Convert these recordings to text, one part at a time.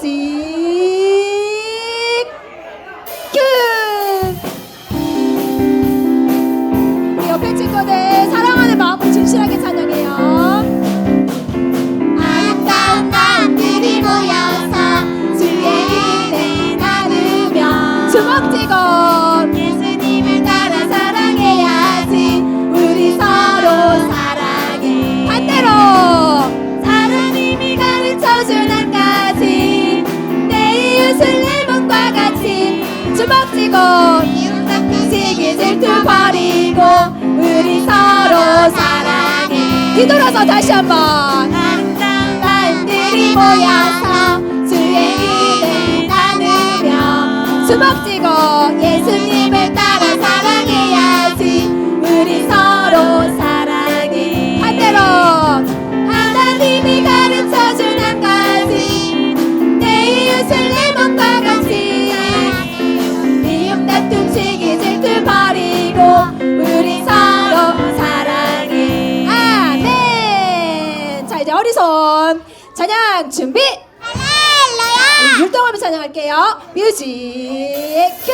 큐! 주먹 쥐고 예수님을 따라 사랑해야지 우리 서로 사랑해 반대로 하나님이 가르쳐준 한 가지 내 이웃을 내 몸과 같이 미움 다툼 시기 질투 버리고 우리 서로 사랑해 아멘. 자 이제 어리손 찬양 준비. 찬양할게요. 뮤직 큐.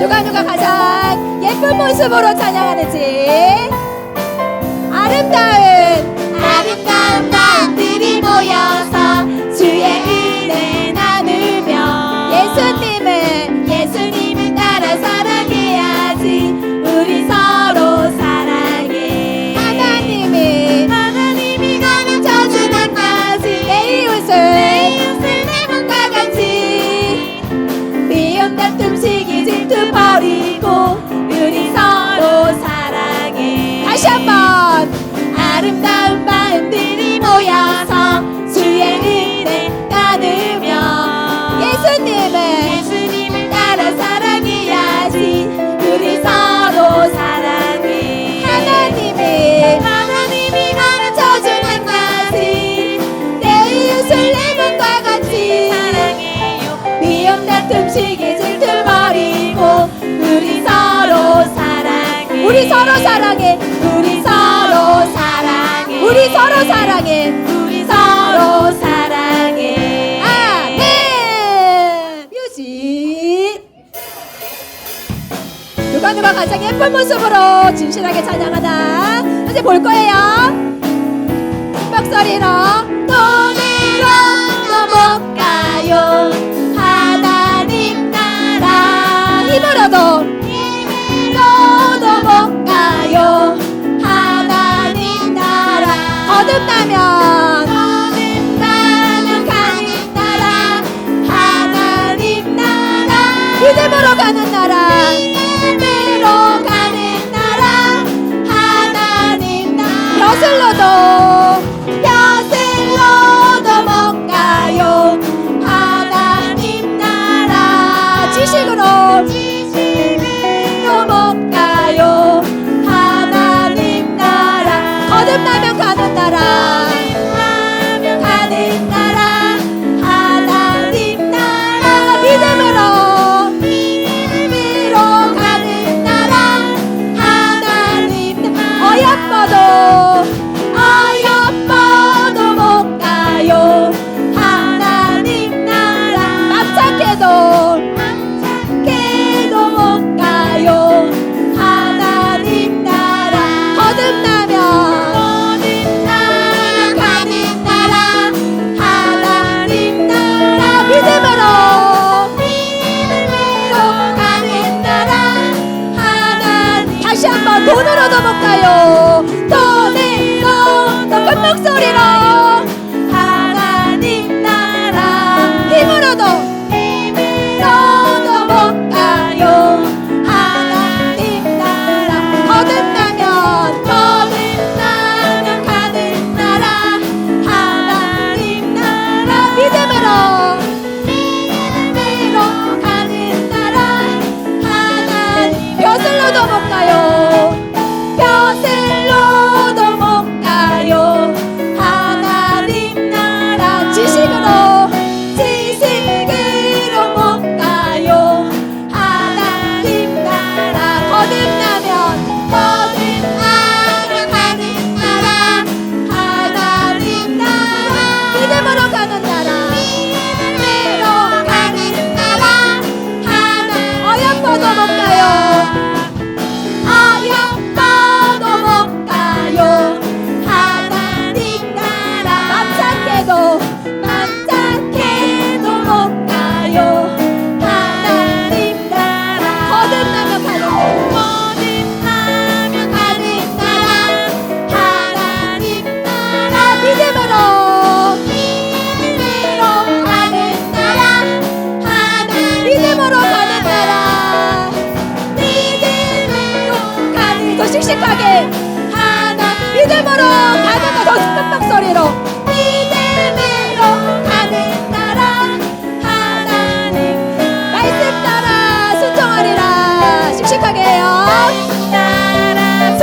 누가 누가 가장 예쁜 모습으로 찬양하는지 아름다운 아름다운 마 서로 사랑해. 우리 서로 사랑해. 우리 서로 사랑해. 우리 서로 사랑해. 아멘. 뮤직. 누가 누가 가장 예쁜 모습으로 진실하게 찬양하나? 이제 볼 거예요. 큰 목소리로 돈으로 못 가요? 하나님 나라. 힘으로도 하나님 나라. 거듭나면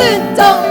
律动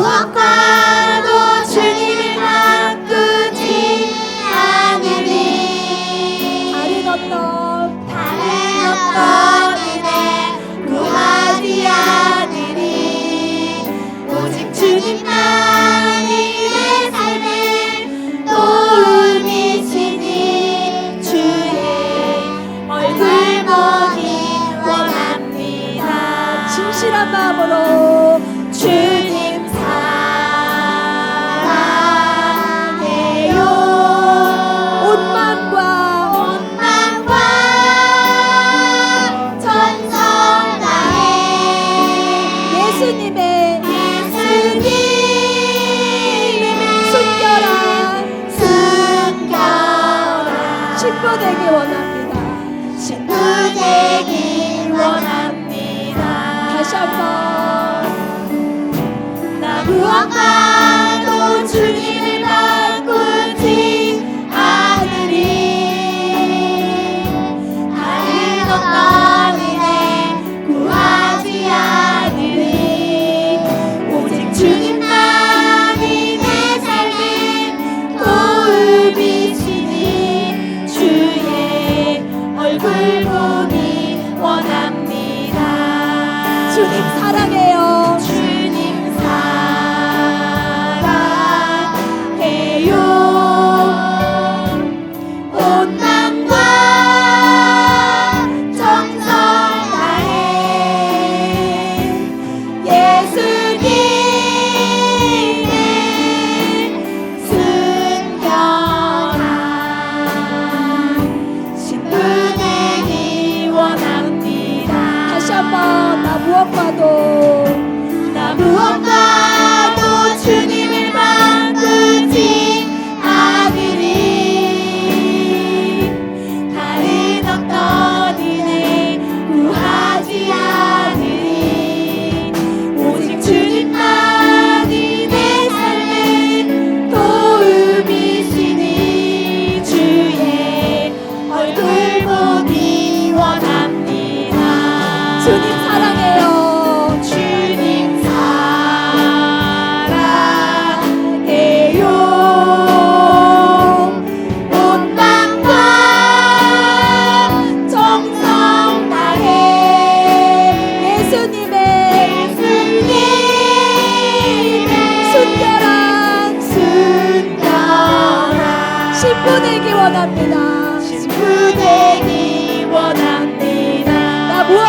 무엇과도 주님을 바꾸지 않으니. 다른 어떤 다른 어떤 예수님의 예수님의 숨결한 숨겨라 신부 되기 원합니다. 신부 되기 원합니다. 다시 한번. 나 무언가 주님 사랑해.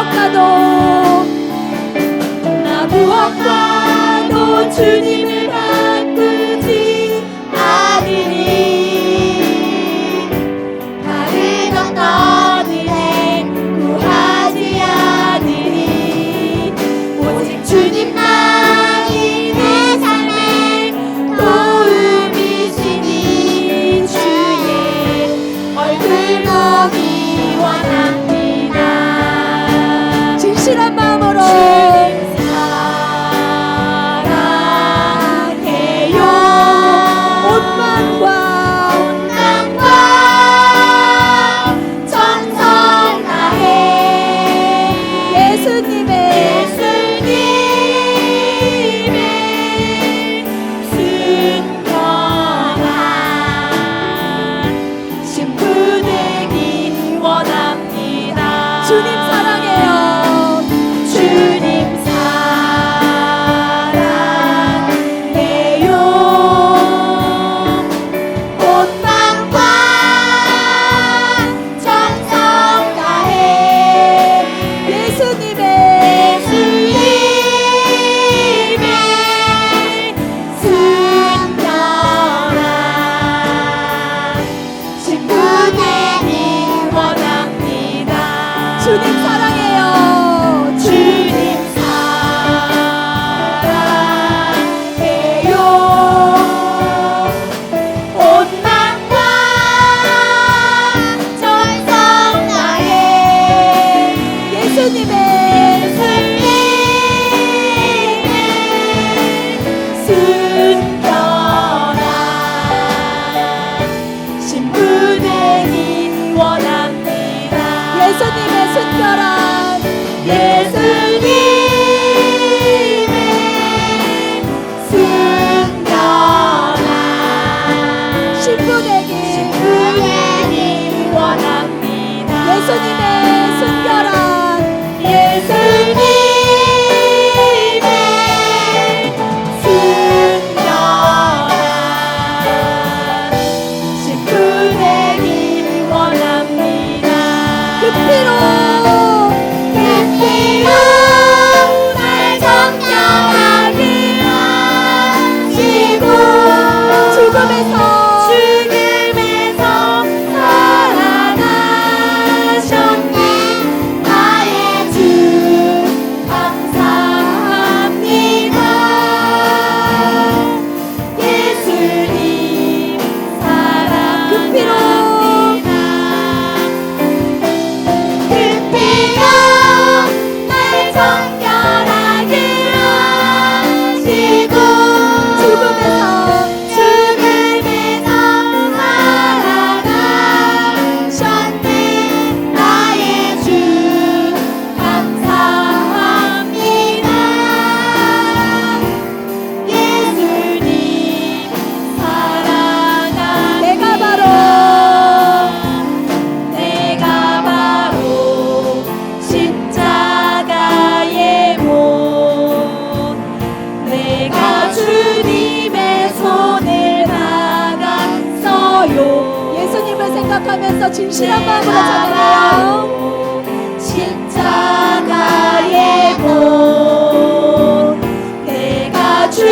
무엇과도 나 무엇과도 주님을 主，你そにね。Bye. 안에서 진실한 마음으로 찬양해요. 십자가의 본 내가 주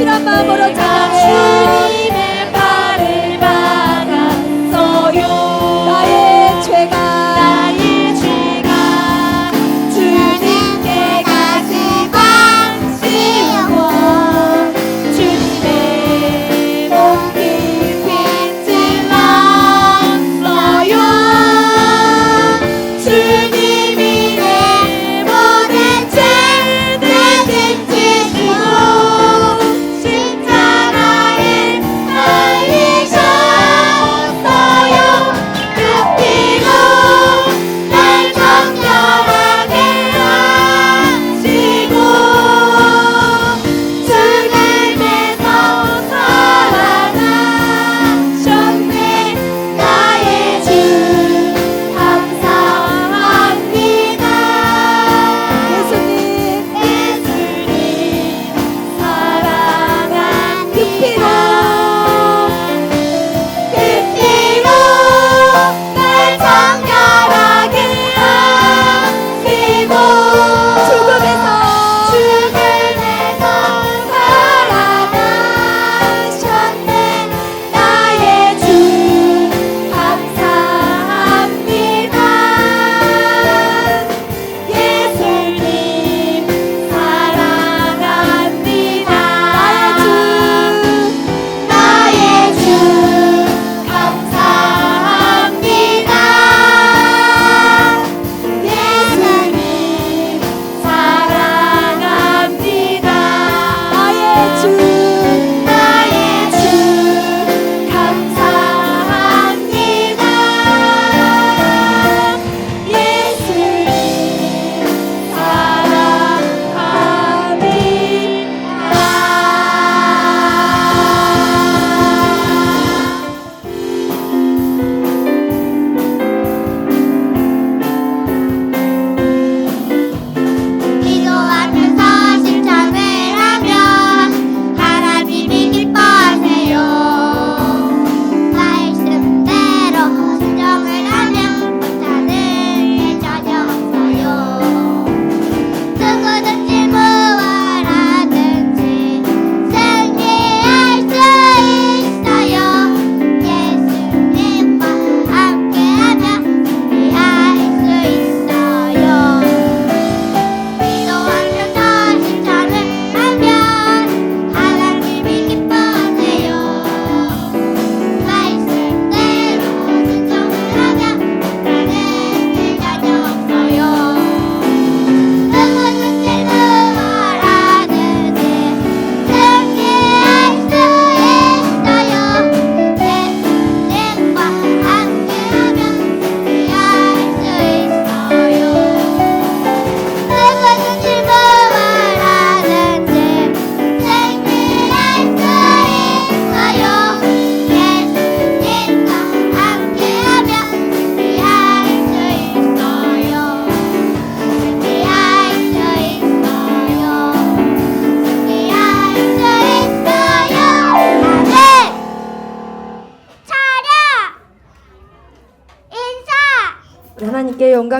신실한 마음으로 자.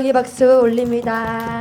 영광의 박수 올립니다.